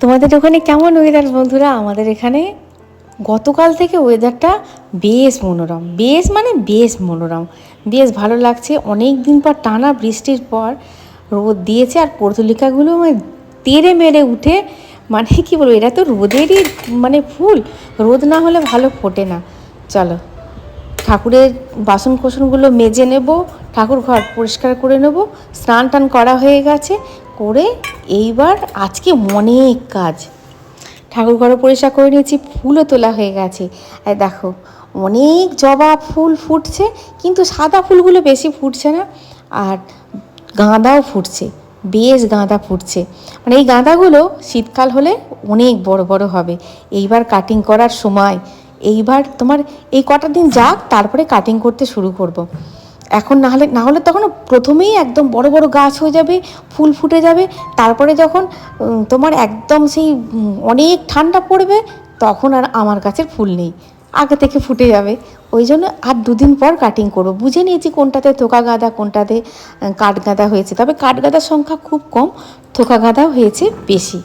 তোমাদের ওখানে কেমন ওয়েদার বন্ধুরা? আমাদের এখানে গতকাল থেকে ওয়েদারটা বেশ মনোরম, বেশ মানে বেশ মনোরম। বেশ ভালো লাগছে। অনেক দিন পর টানা বৃষ্টির পর রোদ দিয়েছে আর পর্তুলিকাগুলো মানে তেড়ে মেরে উঠে মানে কি বলব, এরা তো রোদেরই মানে ফুল। রোদ না হলে ভালো ফোটে না। চলো, ঠাকুরের বাসন কোসনগুলো মেজে নেব ঠাকুর ঘর পরিষ্কার করে নেব স্নান টান করা হয়ে গেছে। করে এইবার আজকে অনেক কাজ। ঠাকুর ঘরও পরিষ্কার করে নিয়েছি, ফুলও তোলা হয়ে গেছে। আর দেখো, অনেক জবা ফুল ফুটছে, কিন্তু সাদা ফুলগুলো বেশি ফুটছে না, আর গাঁদাও ফুটছে, বেশ গাঁদা ফুটছে। মানে এই গাঁদাগুলো শীতকাল হলে অনেক বড় বড় হবে। এইবার কাটিং করার সময়, এইবার তোমার এই কটা দিন যাক, তারপরে কাটিং করতে শুরু করব। এখন না হলে না হলে তখন প্রথমেই একদম বড় বড় গাছ হয়ে যাবে, ফুল ফুটে যাবে। তারপরে যখন তোমার একদম সেই অনেক ঠান্ডা পড়বে, তখন আর আমার গাছের ফুল নেই। আগে থেকে ফুটে যাবে। ওই জন্য আর দুদিন পর কাটিং করব। বুঝে নিয়েছি কোনটাতে থোকা গাঁদা, কোনটাতে কাঠ গাঁদা হয়েছে। তবে কাঠ গাঁদার সংখ্যা খুব কম, থোকা গাঁদা হয়েছে বেশি।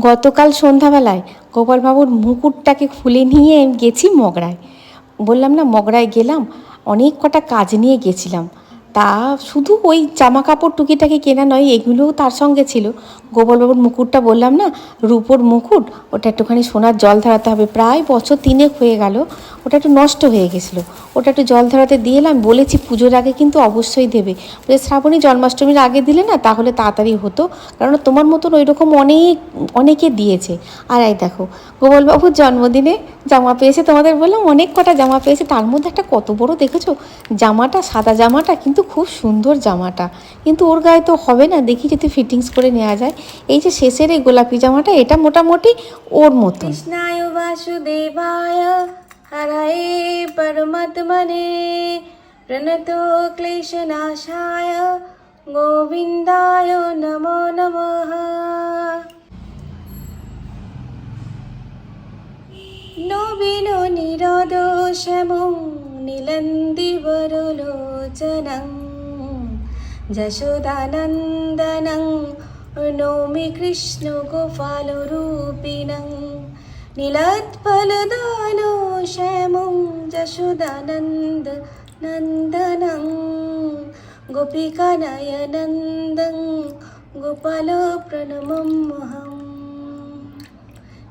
গতকাল সন্ধ্যাবেলায় গোপালবাবুর মুকুটটাকে খুলে নিয়ে গেছি মগরায়। বললাম, না, মগরায় গেলাম। অনেক কটা কাজ নিয়ে গেছিলাম। তা শুধু ওই জামা কাপড় টুকিটাকি কেনা নয়, এগুলোও তার সঙ্গে ছিল। গোপালবাবুর মুকুটটা বললাম না, রূপোর মুকুট, ওটা একটুখানি সোনার জল ধরাতে হবে। প্রায় বছর তিনেক হয়ে গেল, ওটা একটু নষ্ট হয়ে গেছিল। ওটা একটু জল ধরাতে দিয়ে এলাম, বলেছি পুজোর আগে কিন্তু অবশ্যই দেবে। শ্রাবণী জন্মাষ্টমীর আগে দিলে না, তাহলে তাড়াতাড়ি হতো কারণ তোমার মতন ওই রকম অনেক, অনেকে দিয়েছে। আর এই দেখো, গোপালবাবুর জন্মদিনে জামা পেয়েছে তোমাদের বললাম, অনেক কটা জামা পেয়েছে, তার মধ্যে একটা কত বড় দেখেছ? জামাটা, সাদা জামাটা কিন্তু খুব সুন্দর জামাটা। কিন্তু ওর গায়ে তো হবে না, দেখি যদি ফিটিংস করে নেওয়া যায়। এই যে শেষের এই গোলাপি জামাটা, এটা মোটামুটি ওর প্রণতো ক্লেশনাশায়, গোবিন্দায় নবীন নিরদোষমং নীলন্দিবরলোচনং। जशोदानन्दनं नौमि कृष्णगोपालरूपिणं नीलत्फलदानो श्यामं जशोदानन्द नन्दनं गोपिकानयनन्दं गोपालप्रणममहम्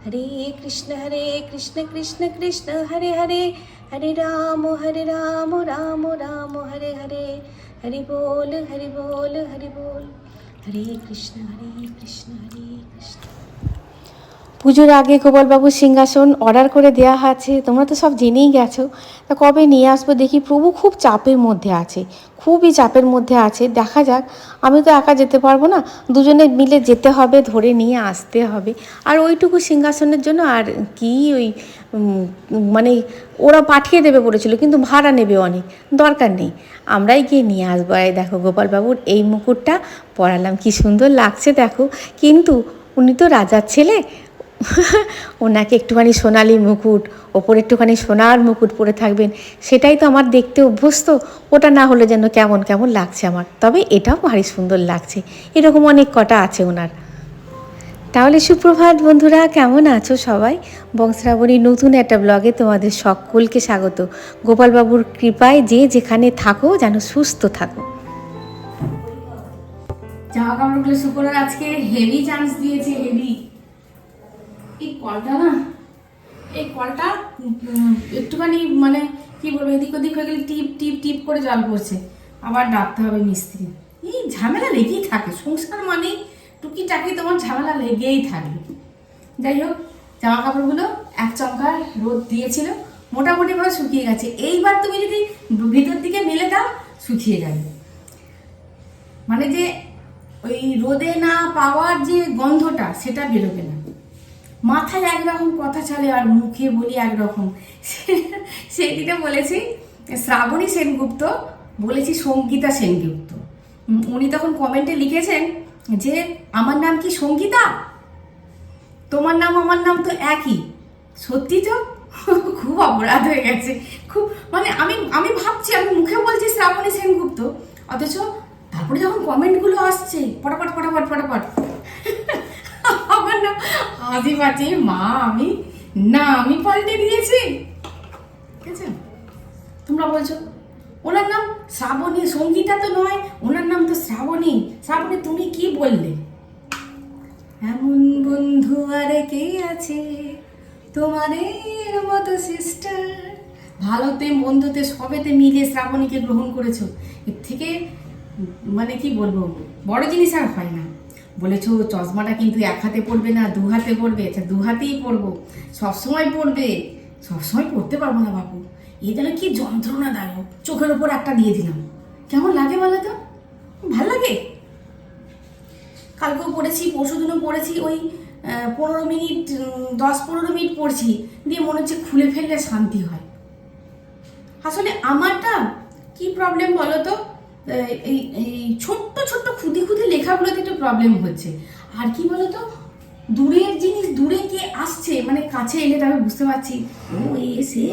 हरे कृष्ण हरे कृष्ण कृष्ण कृष्ण हरे हरे हरे राम हरे राम राम राम हरे हरे ഹരി ബോൽ ഹരിബോൾ ഹരി ഹരേ കൃഷ്ണ ഹരേ കൃഷ്ണ ഹരേ കൃഷ്ണ. পুজোর আগে গোপালবাবুর সিংহাসন অর্ডার করে দেওয়া আছে। তোমরা তো সব জেনেই গেছো। তা কবে নিয়ে আসব দেখি। প্রভু খুব চাপের মধ্যে আছে। খুবই চাপের মধ্যে আছে। দেখা যাক। আমি তো একা যেতে পারব না। দুজনে মিলে যেতে হবে, ধরে নিয়ে আসতে হবে। আর ওইটুকু সিংহাসনের জন্য আর কি ওই মানে ওরা পাঠিয়ে দেবে বলেছিল, কিন্তু ভাড়া নেবে অনেক। দরকার নেই। আমরাই গিয়ে নিয়ে আসব। এই দেখো গোপালবাবুর এই মুকুটটা পরালাম। কি সুন্দর লাগছে দেখো। কিন্তু উনি তো রাজার ছেলে। ওনাকে একটুখানি সোনালি মুকুট, ওপরে একটুখানি সোনার মুকুট পরে থাকবেন, সেটাই তো আমার দেখতে অভ্যস্ত, ওটা না হলে যেন কেমন কেমন লাগছে আমার। তবে এটাও ভারী সুন্দর লাগছে, এরকম অনেক কটা আছে ওনার। তাহলে সুপ্রভাত বন্ধুরা, কেমন আছো সবাই? বংশ্রাবণীর নতুন একটা ব্লগে তোমাদের সকলকে স্বাগত। গোপালবাবুর কৃপায় যে যেখানে থাকো, যেন সুস্থ থাকো। জামা কাপড়গুলো শুকোনোর আজকে হেভি চান্স দিয়েছে হেভি কলটা না, এই কলটা একটুখানি মানে কি বলব, এদিক ওদিক হয়ে গেলে টিপ টিপ টিপ করে জল পড়ছে। আবার ডাকতে হবে মিস্ত্রি। এই ঝামেলা লেগেই থাকে, সংসার মানে টুকিটাকি তোমার ঝামেলা লেগেই থাকবে। যাই হোক জামা কাপড়গুলো এক চমকা রোদ দিয়েছিল মোটামুটিভাবে শুকিয়ে গেছে। এইবার তুমি যদি ভিতর দিকে মেলে দাও, শুকিয়ে যাবে। মানে যে ওই রোদে না পাওয়ার যে গন্ধটা, সেটা বেরোবে না। মাথায় একরকম কথা চলে আর মুখে বলি একরকম। সেই দিনে বলেছি, শ্রাবণী সেনগুপ্ত, বলেছি সঙ্গীতা সেনগুপ্ত। উনি তখন কমেন্টে লিখেছেন যে, আমার নাম কি সঙ্গীতা? তোমার নাম, আমার নাম তো একই। সত্যি তো? খুব অপরাধ হয়ে গেছে। খুব মানে আমি আমি ভাবছি, আমি মুখে বলছি শ্রাবণী সেনগুপ্ত, অথচ তারপরে যখন কমেন্টগুলো আসছে, পটাপট পটাপট পটাপট আমার না হাসি মা আমি, না আমি পাল্টে দিয়েছি। ঠিক আছে? তোমরা বলছো, ওনার নাম শ্রাবণী, সঙ্গীতা তো নয়, ওনার নাম তো শ্রাবণী। শ্রাবণী, তুমি কি বললে? এমন বন্ধু আরে কে আছে? তোমাদের মতো সিস্টার ভালোতে মন্দতে সবেতে মিলে শ্রাবণীকে গ্রহণ করেছ। এর থেকে মানে কি বলব, বড় জিনিস আর হয় না। বলেছ, চশমাটা কিন্তু এক হাতে পড়বে না, দু হাতে পড়বে আচ্ছা দু হাতেই পড়ব, সবসময় পড়বে, সবসময় পড়তে পারব না বাবু এই যেন কি যন্ত্রণাদায়ক, চোখের ওপর একটা দিয়ে দিলাম। কেমন লাগে বলো তো? ভালো লাগে? কালকেও পড়েছি, পরশু দিনও পড়েছি, ওই পনেরো মিনিট দশ পনেরো মিনিট পড়ছি, দিয়ে মনে হচ্ছে খুলে ফেললে শান্তি হয়। আসলে আমারটা কি প্রবলেম বলো তো? এই এই ছোট্ট ছোট্ট খুদি খুদি লেখাগুলোতে একটু প্রবলেম হচ্ছে। আর কি বলতো? দূরের জিনিস দূরে কে আসছে? মানে কাছে এলে তবে বুঝতে পারছি। ও এসে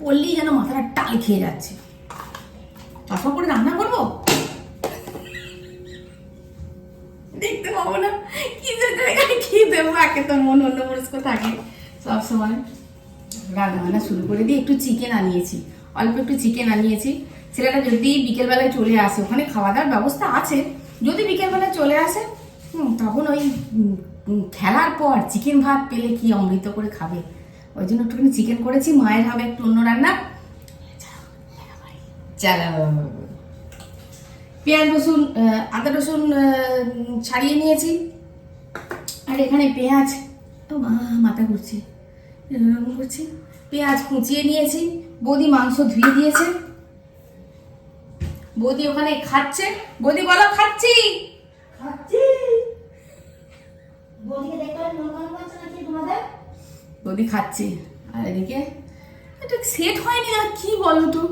পড়লেই যেন মাথাটা টাল খেয়ে যাচ্ছে। চশমা করে রান্না করব? দেখতে পাবো না। কি যেতে কি দেবো? একে তো মন অন্য মনস্ক থাকে। সবসময় রান্না বান্না শুরু করে দিয়ে একটু চিকেন আনিয়েছি। অল্প একটু চিকেন আনিয়েছি। ছেলেটা যদি বিকেলবেলায় চলে আসে ওখানে খাওয়া দাওয়ার ব্যবস্থা আছে। যদি বিকেলবেলায় চলে আসে তখন ওই খেলার পর চিকেন ভাত পেলে কি অমৃত করে খাবে? ওই জন্য একটুখানি চিকেন করেছি মায়ের হবে একটু অন্য রান্না। চালাও পেঁয়াজ রসুন আদা রসুন ছাড়িয়ে নিয়েছি। আর এখানে পেঁয়াজ তো মা মাথা ঘুরছে। করছি। পেঁয়াজ কুচিয়ে নিয়েছি বৌদি মাংস ধুয়ে দিয়েছে। বৌদি ওখানে খাচ্ছে। বৌদি বলো খাচ্ছি? বৌদি খাচ্ছে। আর এদিকে এটা সেট হয়নি আর কি বলো তো?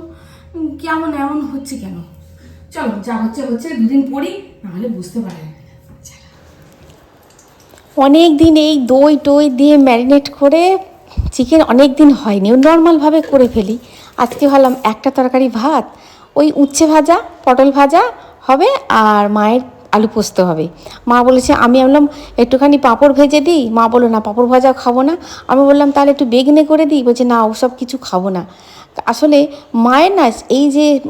কেমন এমন হচ্ছে কেন? চলো যা হচ্ছে হচ্ছে দুদিন পড়ি নাহলে বুঝতে পারে অনেক দিন এই দই টই দিয়ে ম্যারিনেট করে চিকেন অনেক দিন হয়নি নর্মালভাবে করে ফেলি। আজকে হলাম একটা তরকারি ভাত, ওই উচ্ছে ভাজা, পটল ভাজা হবে, আর মায়ের আলু পোস্ত হবে। মা বলেছে, আমি বললাম একটুখানি পাঁপড় ভেজে দিই? মা বলল, না, পাঁপড় ভাজা খাব না। আমি বললাম, তাহলে একটু বেগনে করে দিই? বলছে, না, ওসব কিছু খাব না। আসলে মায়ের না এই যে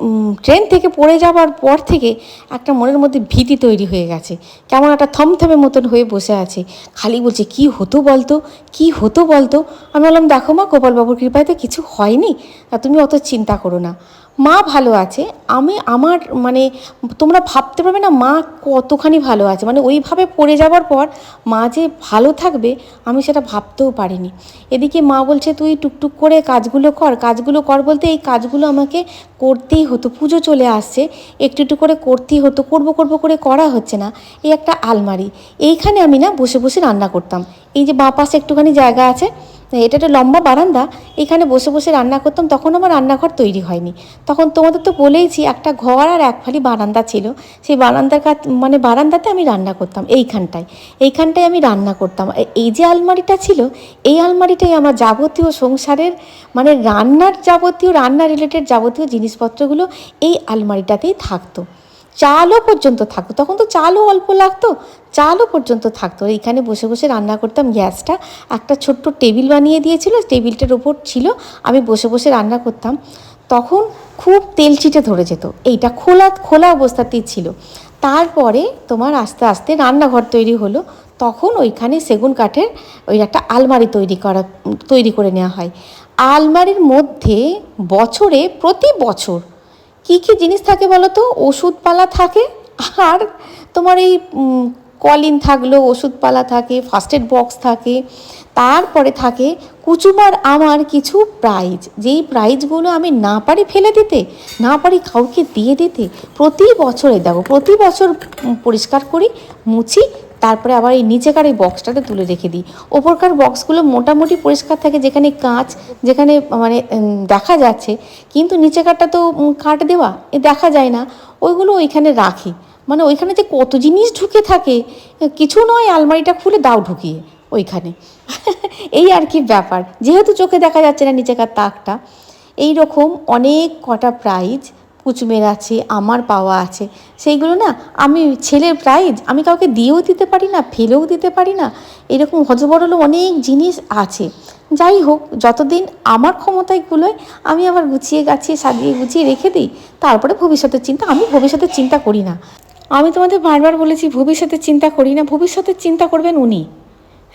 ট্রেন থেকে পড়ে যাওয়ার পর থেকে একটা মনের মধ্যে ভীতি তৈরি হয়ে গেছে। কেমন একটা থমথমে মতন হয়ে বসে আছে। খালি বলছে, কি হতো বলতো? কি হতো বলতো? আমি বললাম, দেখো মা, গোপালবাবুর কৃপায় তো কিছু হয়নি। তা তুমি অত চিন্তা করো না। মা ভালো আছে, আমি আমার মানে তোমরা ভাবতে পারবে না মা কতখানি ভালো আছে। মানে ওইভাবে পড়ে যাওয়ার পর মা যে ভালো থাকবে, আমি সেটা ভাবতেও পারিনি। এদিকে মা বলছে, তুই টুকটুক করে কাজগুলো কর। কাজগুলো কর বলতে এই কাজগুলো আমাকে করতেই হতো। পুজো চলে আসছে, একটু একটু করে করতেই হতো, করব করব করে করা হচ্ছে না। এই একটা আলমারি। এইখানে আমি না বসে বসে রান্না করতাম। এই যে বাঁ পাশে একটুখানি জায়গা আছে এটা একটা লম্বা বারান্দা। এখানে বসে বসে রান্না করতাম, তখন আমার রান্নাঘর তৈরি হয়নি। তখন তোমাদের তো বলেইছি, একটা ঘর আর এক ফালি বারান্দা ছিল। সেই বারান্দার কাছ মানে বারান্দাতে আমি রান্না করতাম, এইখানটায়। এইখানটায় আমি রান্না করতাম। এই যে আলমারিটা ছিল, এই আলমারিটাই আমার যাবতীয় সংসারের মানে রান্নার যাবতীয়, রান্না রিলেটেড যাবতীয় জিনিসপত্রগুলো এই আলমারিটাতেই থাকতো। চালও পর্যন্ত থাকতো। তখন তো চালও অল্প লাগতো চালও পর্যন্ত থাকতো। এইখানে বসে বসে রান্না করতাম গ্যাসটা। একটা ছোট্ট টেবিল বানিয়ে দিয়েছিল, টেবিলটার ওপর ছিল, আমি বসে বসে রান্না করতাম। তখন খুব তেল ছিটে ধরে যেত। এইটা খোলা খোলা অবস্থাতেই ছিল। তারপরে তোমার আস্তে আস্তে রান্নাঘর তৈরি হলো। তখন ওইখানে সেগুন কাঠের ওই একটা আলমারি তৈরি করা, তৈরি করে নেওয়া হয়। আলমারির মধ্যে বছরে প্রতি বছর কি কি জিনিস থাকে বলো তো? ওষুধপালা থাকে আর তোমার এই কলিন থাকল ওষুধপালা থাকে ফার্স্ট এড বক্স থাকে, তারপরে থাকে কুচুমার আমার কিছু প্রাইজ যেই প্রাইজগুলো আমি না পারি ফেলে দিতে, না পারি কাউকে দিয়ে দিতে, প্রতি বছরে দেখো, প্রতি বছর পরিষ্কার করি, মুছি, তারপরে আবার এই নিচেকার এই বক্সটাতে তুলে রেখে দিই। ওপরকার বক্সগুলো মোটামুটি পরিষ্কার থাকে, যেখানে কাঁচ, যেখানে মানে দেখা যাচ্ছে, কিন্তু নিচেকারটা তো কাঠ দেওয়া, এ দেখা যায় না। ওইগুলো ওইখানে রাখি। মানে ওইখানে যে কত জিনিস ঢুকে থাকে, কিছু নয় আলমারিটা খুলে দাও ঢুকিয়ে ওইখানে। এই আর কি ব্যাপার। যেহেতু চোখে দেখা যাচ্ছে না নিচেকার তাকটা এই রকম অনেক কটা প্রাইজ কুচুমের আছে, আমার পাওয়া আছে। সেইগুলো না আমি ছেলের প্রাইজ আমি কাউকে দিয়েও দিতে পারি না, ফেলেও দিতে পারি না, এরকম হজবরল অনেক জিনিস আছে। যাই হোক, যতদিন আমার ক্ষমতায় কুলোয়, আমি আবার গুছিয়ে গাছিয়ে সাজিয়ে গুছিয়ে রেখে দিই, তারপরে ভবিষ্যতের চিন্তা, আমি ভবিষ্যতের চিন্তা করি না। আমি তোমাদের বারবার বলেছি ভবিষ্যতের চিন্তা করি না ভবিষ্যতের চিন্তা করবেন উনি।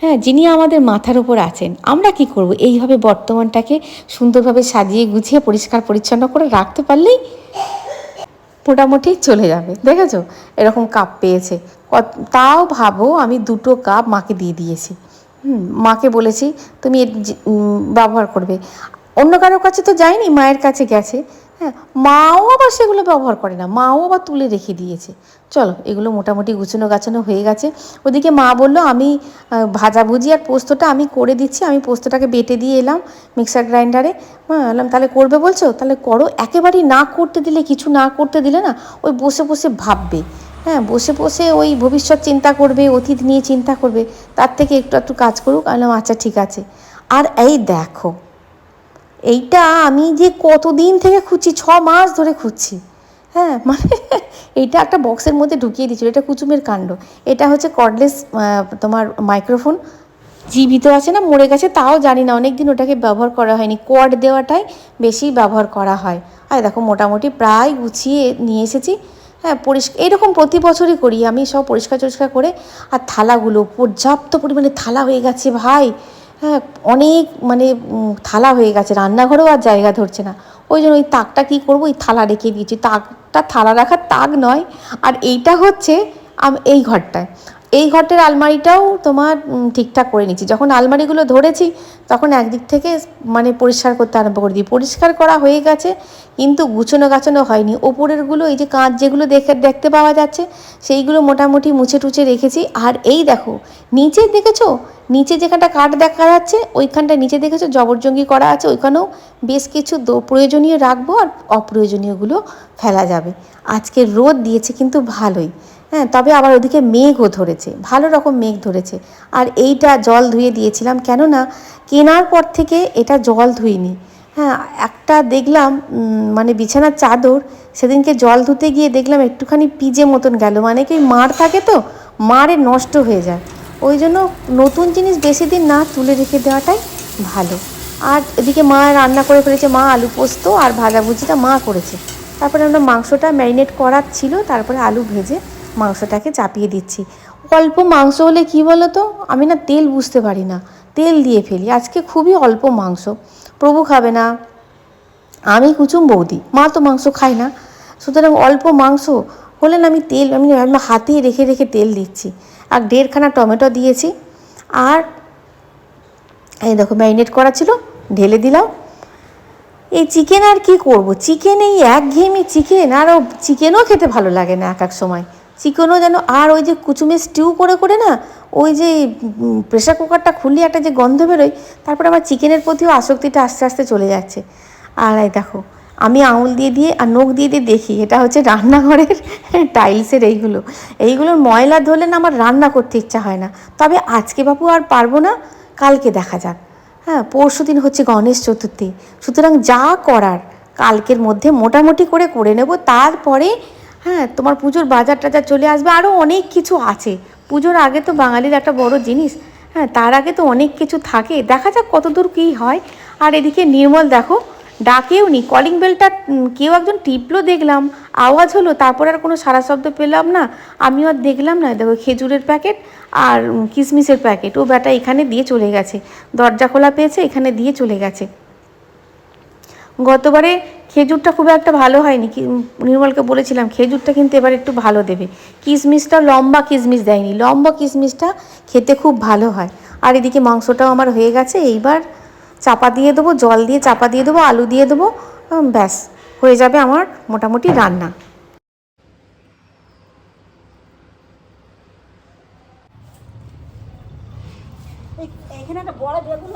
হ্যাঁ যিনি আমাদের মাথার উপর আছেন আমরা কি করব? এইভাবে বর্তমানটাকে সুন্দরভাবে সাজিয়ে গুছিয়ে পরিষ্কার পরিচ্ছন্ন করে রাখতে পারলেই মোটামুটি চলে যাবে। দেখেছ? এরকম কাপ পেয়েছে। তাও ভাবো আমি দুটো কাপ মাকে দিয়ে দিয়েছি। হুম, মাকে বলেছি তুমি ব্যবহার করবে। অন্য কারোর কাছে তো যায়নি মায়ের কাছে গেছে। হ্যাঁ মাও আবার সেগুলো ব্যবহার করে না। মাও আবার তুলে রেখে দিয়েছে। চলো, এগুলো মোটামুটি গুছানো গাছানো হয়ে গেছে। ওদিকে মা বলল, আমি ভাজাভুজি আর পোস্তটা আমি করে দিচ্ছি। আমি পোস্তটাকে বেটে দিয়ে এলাম মিক্সার গ্রাইন্ডারে। হ্যাঁ বললাম, তাহলে করবে বলছো? তাহলে করো। একেবারেই না করতে দিলে, কিছু না করতে দিলে না, ওই বসে বসে ভাববে। হ্যাঁ বসে বসে ওই ভবিষ্যৎ চিন্তা করবে, অতীত নিয়ে চিন্তা করবে। তার থেকে একটু একটু কাজ করুক। আমি আচ্ছা ঠিক আছে। আর এই দেখো এইটা আমি যে কতদিন থেকে খুঁজছি, ছ মাস ধরে খুঁজছি। হ্যাঁ মানে এইটা একটা বক্সের মধ্যে ঢুকিয়ে দিয়েছিল, এটা কুচুমের কাণ্ড। এটা হচ্ছে কর্ডলেস তোমার মাইক্রোফোন জীবিত আছে না, মরে গেছে, তাও জানি না অনেক দিন ওটাকে ব্যবহার করা হয়নি। কর্ড দেওয়াটাই বেশি ব্যবহার করা হয়। আর দেখো, মোটামুটি প্রায় গুছিয়ে নিয়ে এসেছি। হ্যাঁ পরিষ্কার এরকম প্রতি বছরই করি আমি, সব পরিষ্কার টরিষ্কার করে। আর থালাগুলো পর্যাপ্ত পরিমাণে থালা হয়ে গেছে ভাই। হ্যাঁ অনেক মানে থালা হয়ে গেছে, রান্নাঘরেও আর জায়গা ধরছে না। ওই জন্য ওই তাকটা কী করব? ওই থালা রেখে দিয়েছি। তাকটা, থালা রাখার তাক নয়। আর এইটা হচ্ছে এই ঘরটায়। এই ঘরটার আলমারিটাও তোমার ঠিকঠাক করে নিচ্ছি। যখন আলমারিগুলো ধরেছি, তখন একদিক থেকে মানে পরিষ্কার করতে আরম্ভ করে দিই। পরিষ্কার করা হয়ে গেছে, কিন্তু গুছানো গাছানো হয়নি। ওপরেরগুলো, এই যে কাঁচ যেগুলো দেখে, দেখতে পাওয়া যাচ্ছে, সেইগুলো মোটামুটি মুছে টুছে রেখেছি। আর এই দেখো, নিচে দেখেছ? নিচে যেখানটা কাঠ দেখা যাচ্ছে, ওইখানটা নিচে দেখেছ? জবরজঙ্গি করা আছে, ওইখানেও বেশ কিছু প্রয়োজনীয় রাখব আর অপ্রয়োজনীয়গুলো ফেলা যাবে। আজকে রোদ দিয়েছে, কিন্তু ভালোই। হ্যাঁ তবে আবার ওদিকে মেঘও ধরেছে, ভালো রকম মেঘ ধরেছে। আর এইটা জল ধুয়ে দিয়েছিলাম, কেননা কেনার পর থেকে এটা জল ধুইনি। হ্যাঁ একটা দেখলাম মানে বিছানার চাদর, সেদিনকে জল ধুতে গিয়ে দেখলাম একটুখানি পিজে মতন গেল মানে কি মার থাকে তো, মারে নষ্ট হয়ে যায়। ওই জন্য নতুন জিনিস বেশি দিন না তুলে রেখে দেওয়াটাই ভালো। আর এদিকে মা রান্না করে ফেলেছে, মা আলু পোস্ত আর ভাজাভুজিটা মা করেছে। তারপরে আমরা মাংসটা ম্যারিনেট করার ছিল, তারপরে আলু ভেজে মাংসটাকে চাপিয়ে দিচ্ছি। অল্প মাংস হলে কি বলো তো আমি না তেল বুঝতে পারি না। তেল দিয়ে ফেলি। আজকে খুবই অল্প মাংস। প্রভু খাবে না। আমি কুচুম বৌদি। মা তো মাংস খায় না। সুতরাং অল্প মাংস হলে না আমি তেল, আমি হাতেই রেখে রেখে তেল দিচ্ছি। আর দেড়খানা টমেটো দিয়েছি। আর এই দেখো ম্যারিনেট করা ছিল। ঢেলে দিলাম। এই চিকেন আর কি করব? চিকেন এই এক ঘেয়েমি চিকেন। আরও চিকেনও খেতে ভালো লাগে না এক এক সময়। চিকেনও যেন, আর ওই যে কুচুমে স্টিউ করে করে না, ওই যে প্রেশার কুকারটা খুললে একটা যে গন্ধ বেরোয়, তারপরে আবার চিকেনের প্রতিও আসক্তিটা আস্তে আস্তে চলে যাচ্ছে। আর এই দেখো, আমি আঙুল দিয়ে দিয়ে আর নখ দিয়ে দিয়ে দেখি, এটা হচ্ছে রান্নাঘরের টাইলসের এইগুলো। এইগুলোর ময়লা ধরলে না আমার রান্না করতে ইচ্ছা হয় না। তবে আজকে বাবু আর পারব না, কালকে দেখা যাক। হ্যাঁ পরশু দিন হচ্ছে গণেশ চতুর্থী। সুতরাং যা করার, কালকের মধ্যে মোটামুটি করে করে নেব, তারপরে হ্যাঁ তোমার পুজোর বাজার টাজার চলে আসবে। আরও অনেক কিছু আছে। পুজোর আগে তো বাঙালির একটা বড় জিনিস। হ্যাঁ তার আগে তো অনেক কিছু থাকে। দেখা যাক কতদূর কী হয়। আর এদিকে নির্মল দেখো, ডাকেও নি। কলিং বেলটা কেউ একজন টিপলো, দেখলাম। আওয়াজ হলো, তারপর আর কোনো সারা শব্দ পেলাম না। আমিও আর দেখলাম না। দেখো, খেজুরের প্যাকেট আর কিশমিশের প্যাকেট। ও ব্যাটা এখানে দিয়ে চলে গেছে। দরজা খোলা পেয়েছে, এখানে দিয়ে চলে গেছে। গতবারে খেজুরটা খুব একটা ভালো হয়নি কি নির্মলকে বলেছিলাম খেজুরটা কিন্তু এবার একটু ভালো দেবে। কিশমিশটা লম্বা কিশমিশ দেয়নি লম্বা কিশমিশটা খেতে খুব ভালো হয়। আর এদিকে মাংসটাও আমার হয়ে গেছে এইবার চাপা দিয়ে দেবো জল দিয়ে চাপা দিয়ে দেবো আলু দিয়ে দেবো ব্যাস হয়ে যাবে আমার মোটামুটি রান্না। এখানে একটা বড় বেগুন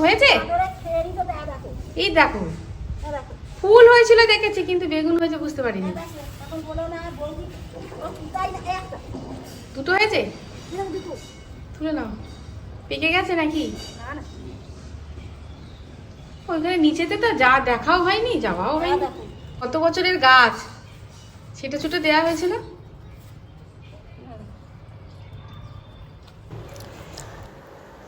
হয়েছে এই দেখো। ফুল হয়েছিল দেখেছি কিন্তু বেগুন হয়েছে বুঝতে পারিনি। দুটো হয়েছে? তুলে নাও। পেকে গেছে নাকি? না না। ওইখানে নিচেতে তো যা দেখাও হয়নি যাওয়াও হ্যাঁ হয়নি। কত বছরের গাছ? সেটা ছুটে দেওয়া হয়েছিল?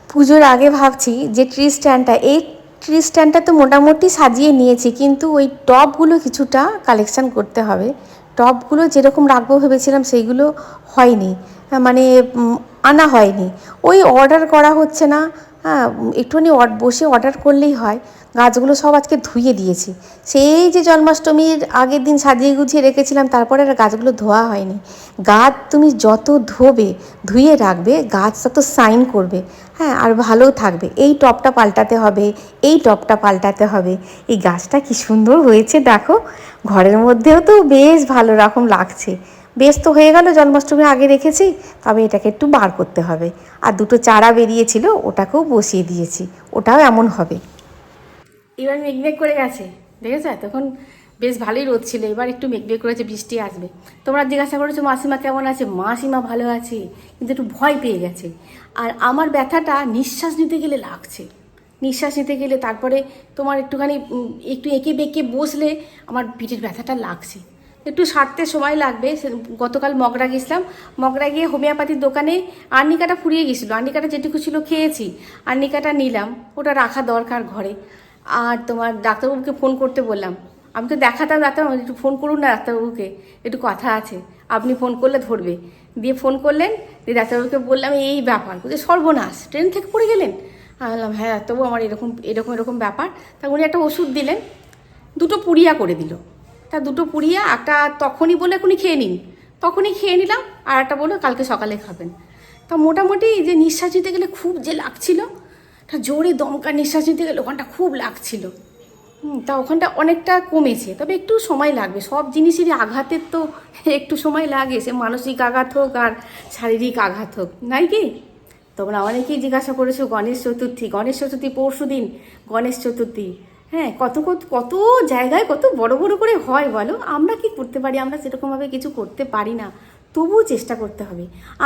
পুজোর আগে ভাবছি যে ট্রি স্ট্যান্ডটা এই ট্রি স্ট্যান্ডটা তো মোটামুটি সাজিয়ে নিয়েছি কিন্তু ওই টপগুলো কিছুটা কালেকশান করতে হবে। টপগুলো যেরকম রাখব ভেবেছিলাম সেইগুলো হয়নি হ্যাঁ, মানে আনা হয়নি। ওই অর্ডার করা হচ্ছে না হ্যাঁ একটুখানি বসে অর্ডার করলেই হয়। গাছগুলো সব আজকে ধুয়ে দিয়েছি। সেই যে জন্মাষ্টমীর আগের দিন সাজিয়ে গুছিয়ে রেখেছিলাম, তারপরে আর গাছগুলো ধোয়া হয়নি। গাছ তুমি যত ধোবে, ধুয়ে রাখবে গাছ তত সাইন করবে। হ্যাঁ আর ভালোও থাকবে। এই টপটা পাল্টাতে হবে, এই টপটা পাল্টাতে হবে। এই গাছটা কি সুন্দর হয়েছে, দেখো। ঘরের মধ্যেও তো বেশ ভালো রকম লাগছে। বেশ তো হয়ে গেল, জন্মাষ্টমী আগে রেখেছি, তবে এটাকে একটু বার করতে হবে। আর দুটো চারা বেরিয়েছিল, ওটাকেও বসিয়ে দিয়েছি, ওটাও এমন হবে। এবার মেঘমেঘ করে গেছে, দেখেছ? তখন বেশ ভালোই রোদ ছিল, এবার একটু মেঘমেঘ করেছে, বৃষ্টি আসবে। তোমরা জিজ্ঞাসা করেছ, মাসিমা কেমন আছে? মাসিমা ভালো আছে, কিন্তু একটু ভয় পেয়ে গেছে। আর আমার ব্যথাটা নিঃশ্বাস নিতে গেলে লাগছে। নিঃশ্বাস নিতে গেলে তারপরে তোমার একটুখানি একটু এঁকে বেঁকে বসলে আমার পিঠের ব্যথাটা লাগছে। একটু সারতে সময় লাগবে গতকাল মগরা গেছিলাম, মগরা গিয়ে হোমিওপ্যাথির দোকানে আর্নিকাটা ফুরিয়ে গেছিল। আর্নিকাটা যেটুকু ছিল খেয়েছি, আর্নিকাটা নিলাম, ওটা রাখা দরকার ঘরে। আর তোমার ডাক্তারবাবুকে ফোন করতে বললাম। আমি তো দেখাতাম ডাক্তারবাবু একটু ফোন করুন না ডাক্তারবাবুকে, একটু কথা আছে। আপনি ফোন করলে ধরবে। দিয়ে ফোন করলেন, দিয়ে ডাক্তারবাবুকে বললাম, এই ব্যাপার। বলছে, সর্বনাশ ট্রেন থেকে পড়ে গেলেন? আমি বললাম হ্যাঁ তবু আমার এরকম এরকম এরকম ব্যাপার। তা উনি একটা ওষুধ দিলেন, দুটো পুড়িয়া করে দিল। তা দুটো পুড়িয়া, একটা তখনই বলে এখনই খেয়ে নিন। তখনই খেয়ে নিলাম, আর একটা বলল, কালকে সকালে খাবেন। তা মোটামুটি যে নিঃশ্বাস নিতে গেলে খুব যে লাগছিল তা জোরে দমকা নিঃশ্বাস নিতে গেলে ওখানটা খুব লাগছিল। তা ওখানটা অনেকটা কমেছে, তবে একটু সময় লাগবে। সব জিনিসেরই আঘাতের তো একটু সময় লাগে, সে মানসিক আঘাত হোক আর শারীরিক আঘাত হোক, নাই কি? তোমরা অনেকেই জিজ্ঞাসা করেছ গণেশ চতুর্থী গণেশ চতুর্থী পরশু দিন, গণেশ চতুর্থী হ্যাঁ কত কত কত জায়গায় কত বড় বড় করে হয় বলো? আমরা কি করতে পারি? আমরা সেরকমভাবে কিছু করতে পারি না। তবুও চেষ্টা করতে হবে।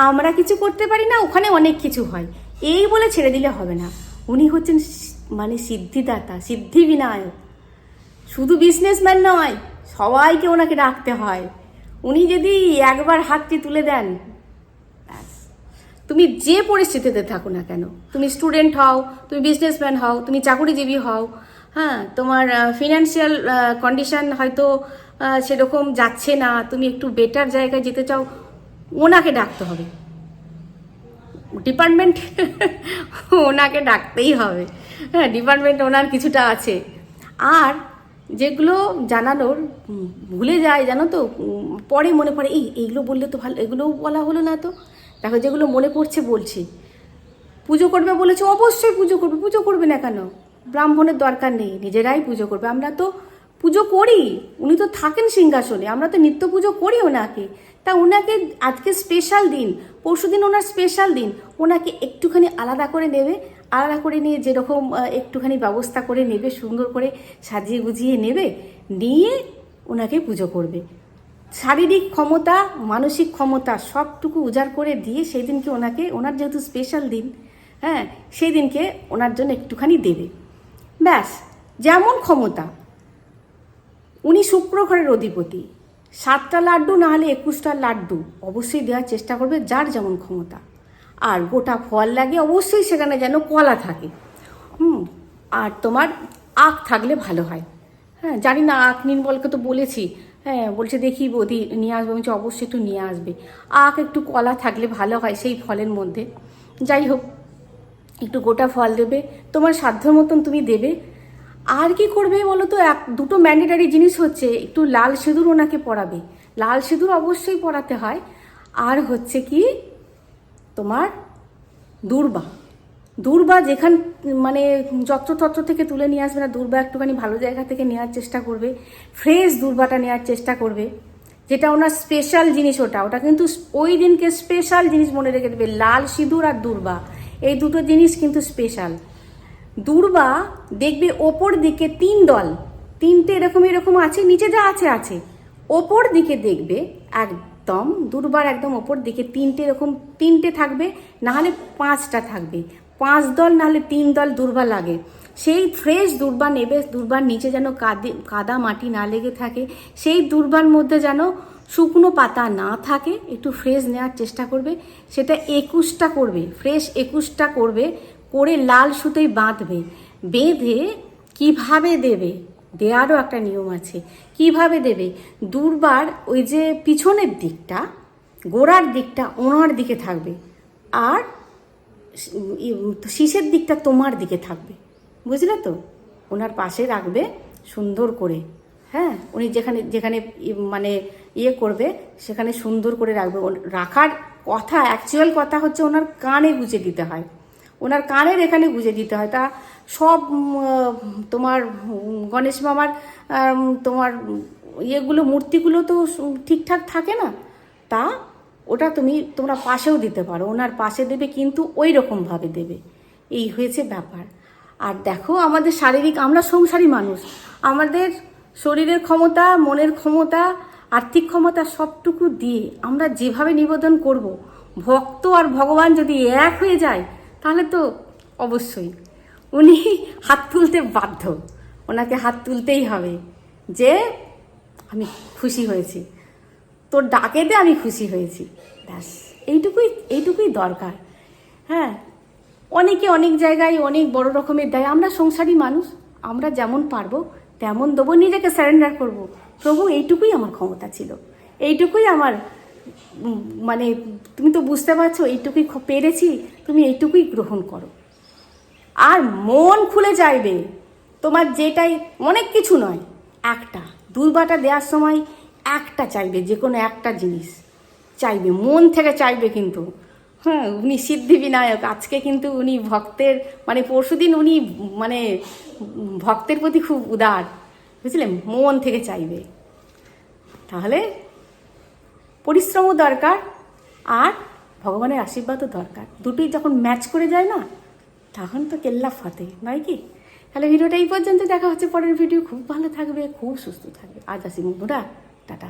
আমরা কিছু করতে পারি না, ওখানে অনেক কিছু হয়। এই বলে ছেড়ে দিলে হবে না। উনি হচ্ছেন মানে সিদ্ধিদাতা সিদ্ধি বিনায়ক শুধু বিজনেসম্যান নয়, সবাইকে ওনাকে ডাকতে হয়। উনি যদি একবার হাতটি তুলে দেন তুমি যে পরিস্থিতিতে থাকো না কেন? তুমি স্টুডেন্ট হও, তুমি বিজনেসম্যান হও, তুমি চাকুরিজীবী হও হ্যাঁ তোমার ফিনান্সিয়াল কন্ডিশন হয়তো সেরকম যাচ্ছে না, তুমি একটু বেটার জায়গায় যেতে চাও, ওনাকে ডাকতে হবে। ডিপার্টমেন্ট ওনাকে ডাকতেই হবে। হ্যাঁ ডিপার্টমেন্ট ওনার কিছুটা আছে। আর যেগুলো জানানোর ভুলে যায়, জানো তো পরে মনে পড়ে, এই, এইগুলো বললে তো ভালো, এগুলোও বলা হলো না তো? দেখো, যেগুলো মনে পড়ছে বলছি। পুজো করবে বলেছে, অবশ্যই পুজো করবে পুজো করবে না কেন? ব্রাহ্মণের দরকার নেই, নিজেরাই পুজো করবে। আমরা তো পুজো করি, উনি তো থাকেন সিংহাসনে, আমরা তো নিত্য পুজো করি ওনাকে। তা ওনাকে আজকে স্পেশাল দিন, পরশু দিন ওনার স্পেশাল দিন। ওনাকে একটুখানি আলাদা করে নেবে, আলাদা করে নিয়ে যেরকম একটুখানি ব্যবস্থা করে নেবে, সুন্দর করে সাজিয়ে গুজিয়ে নেবে, নিয়ে ওনাকে পুজো করবে। শারীরিক ক্ষমতা, মানসিক ক্ষমতা সবটুকু উজাড় করে দিয়ে সেই দিনকে ওনাকে, ওনার যেহেতু স্পেশাল দিন হ্যাঁ সেই দিনকে ওনার জন্য একটুখানি দেবে। ব্যাস, যেমন ক্ষমতা, উনি শুক্র ঘরের অধিপতি। সাতটা লাড্ডু না হলে একুশটা লাড্ডু। অবশ্যই দেওয়ার চেষ্টা করবে যার যেমন ক্ষমতা। আর গোটা ফল লাগে, অবশ্যই সেখানে যেন কলা থাকে। হুম, আর তোমার আখ থাকলে ভালো হয়। হ্যাঁ জানি না আখ নির্মলকে তো বলেছি। হ্যাঁ বলছে দেখি বৌদি নিয়ে আসবে। বলছে অবশ্যই একটু নিয়ে আসবে। আখ একটু কলা থাকলে ভালো হয় সেই ফলের মধ্যে। যাই হোক, একটু গোটা ফল দেবে। তোমার সাধ্য মতন তুমি দেবে। আর কি করবে বলো তো এক, দুটো ম্যান্ডেটারি জিনিস হচ্ছে, একটু লাল সিঁদুর ওনাকে পরাবে। লাল সিঁদুর অবশ্যই পরাতে হয়। আর হচ্ছে কি? তোমার দূর্বা। দূর্বা যেখান মানে যত্রতত্র থেকে তুলে নিয়ে আসবে না, দূর্বা একটুখানি ভালো জায়গা থেকে নেওয়ার চেষ্টা করবে। ফ্রেশ দূর্বাটা নেওয়ার চেষ্টা করবে। যেটা ওনার স্পেশাল জিনিস ওটা। ওটা কিন্তু ওই দিনকে স্পেশাল জিনিস মনে রেখে দেবে, লাল সিঁদুর আর দূর্বা। এই দুটো জিনিস কিন্তু স্পেশাল দূর্বা দেখবে ওপর দিকে তিন দল, তিনটে এরকম এরকম আছে, নিচে যা আছে আছে। ওপর দিকে দেখবে একদম, দুর্বার একদম ওপর দিকে তিনটে এরকম, তিনটে থাকবে, নাহলে পাঁচটা থাকবে। পাঁচ দল, নাহলে তিন দল দুর্বা লাগে। সেই ফ্রেশ দুর্বা নেবে, দুর্বার নিচে যেন কাদে, কাদা মাটি না লেগে থাকে, সেই দুর্বার মধ্যে যেন শুকনো পাতা না থাকে, একটু ফ্রেশ নেওয়ার চেষ্টা করবে। সেটা একুশটা করবে, ফ্রেশ একুশটা করবে করে লাল সুতোই বাঁধবে, বেঁধে কীভাবে দেবে? দেওয়ারও একটা নিয়ম আছে। কীভাবে দেবে? দুর্বার ওই যে পিছনের দিকটা, গোড়ার দিকটা ওনার দিকে থাকবে আর শীষের দিকটা তোমার দিকে থাকবে। বুঝলে তো? ওনার পাশে রাখবে সুন্দর করে। হ্যাঁ? উনি যেখানে যেখানে মানে ইয়ে করবে, সেখানে সুন্দর করে রাখবে। রাখার কথা অ্যাকচুয়াল কথা হচ্ছে ওনার কানে গুজে দিতে হয়। ওনার কানের এখানে গুজে দিতে হয়। তা সব তোমার, গণেশ মামার তোমার ইয়েগুলো, মূর্তিগুলো তো ঠিকঠাক থাকে না। তা ওটা তুমি, তোমরা পাশেও দিতে পারো। ওনার পাশে দেবে কিন্তু ওই রকমভাবে দেবে। এই হয়েছে ব্যাপার। আর দেখো আমাদের শারীরিক, আমরা সংসারী মানুষ। আমাদের শরীরের ক্ষমতা, মনের ক্ষমতা, আর্থিক ক্ষমতা সবটুকু দিয়ে আমরা যেভাবে নিবেদন করব, ভক্ত আর ভগবান যদি এক হয়ে যায় তাহলে তো অবশ্যই। উনি হাত তুলতে বাধ্য। ওনাকে হাত তুলতেই হবে যে আমি খুশি হয়েছি। তোর ডাকেতে আমি খুশি হয়েছি। ব্যাস, এইটুকুই এইটুকুই দরকার। হ্যাঁ অনেকে অনেক জায়গায় অনেক বড় রকমের দেয়। আমরা সংসারী মানুষ, আমরা যেমন পারব, তেমন দেবো, নিজেকে স্যারেন্ডার করব। প্রভু, এইটুকুই আমার ক্ষমতা ছিল। এইটুকুই আমার মানে তুমি তো বুঝতে পারছ, এইটুকুই পেরেছি, তুমি এইটুকুই গ্রহণ করো। আর মন খুলে চাইবে তোমার যেটাই, অনেক কিছু নয়, একটা। দুর্বাটা দেওয়ার সময় একটা চাইবে যে কোনো একটা জিনিস চাইবে, মন থেকে চাইবে কিন্তু। হ্যাঁ উনি সিদ্ধি বিনায়ক, আজকে কিন্তু উনি ভক্তের মানে পরশুদিন উনি মানে ভক্তের প্রতি খুব উদার বুঝলেন মন থেকে চাইবে। তাহলে পরিশ্রমও দরকার আর ভগবানের আশীর্বাদও দরকার। দুটোই যখন ম্যাচ করে যায় না, তখন তো কেল্লা ফাতে নয় কি? তাহলে ভিডিওটা এই পর্যন্ত, দেখা হচ্ছে পরের ভিডিও খুব ভালো থাকবে, খুব সুস্থ থাকবে। আজ আসি বন্ধুরা। টাটা।